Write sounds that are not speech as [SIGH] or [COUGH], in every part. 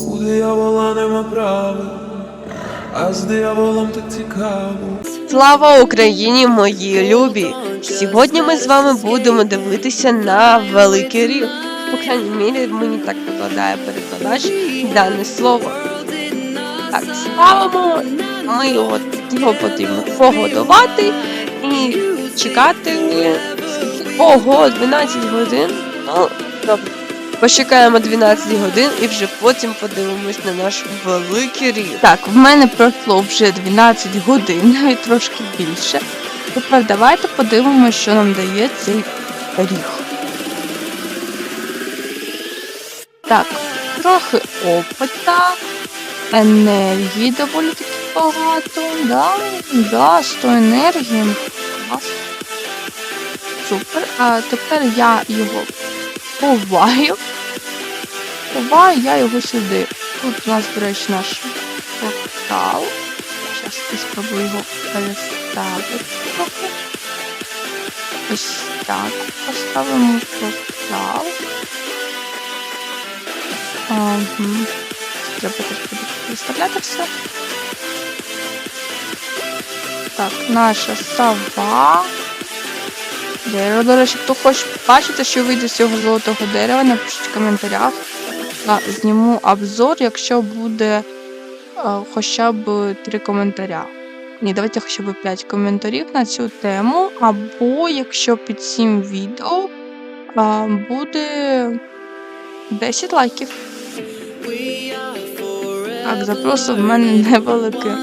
У диявола нема права, а з дияволом так цікаво. Слава Україні, мої любі! Сьогодні ми з вами будемо дивитися на Великий Рів. По крайній мірі, мені так викладає перекладач дане слово. Так, ставимо. Ми його, його потрібно погодувати і чекати. скільки? Ого, 12 годин. Ну, добре. Почекаємо 12 годин і вже потім подивимось на наш великий рів. Так, в мене пройшло вже 12 годин, [LAUGHS] навіть трошки більше. Тепер давайте подивимося, що нам дає цей ріг. Так, трохи опита, енергії доволі таки багато. Да, да, 100 енергії. Клас. Супер. А тепер я його ховаю. Ховаю я його сюди. Тут у нас, до речі, наш портал. Зараз я спробую його переставити. Ось так. Поставимо портал. Ага. Треба теж буде переставляти все. Так, наша сова. Дерево, до речі, хто хоче бачити, що вийде з цього золотого дерева, напишіть в коментарях. А, зніму обзор, якщо буде а, хоча б три коментаря. Ні, давайте хоча б 5 коментарів на цю тему. Або якщо під цим відео а, буде 10 лайків. Так, запросу в мене невелике.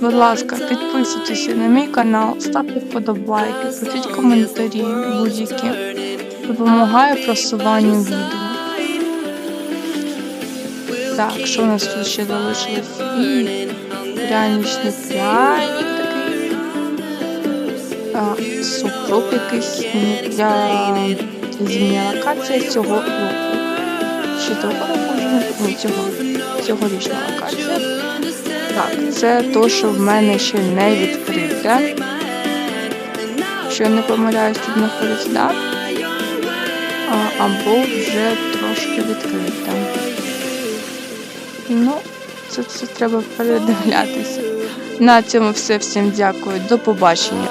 Будь ласка, підписуйтеся на мій канал, ставте вподобайки, пишіть коментарі будь-які. Допомагає просуванню відео. Так, що у нас тут ще залишилось? І пряничний пряник такий. А, якийсь ні, для зімня локація цього року. Чи того року? Ні, цього. Цьогорічна локація. Так, це то, що в мене ще не відкрите. Якщо я не помиляюсь, тут знаходиться, да? А, або вже трошки відкрите. Ну, це все треба передивлятися. На цьому все. Всім дякую. До побачення.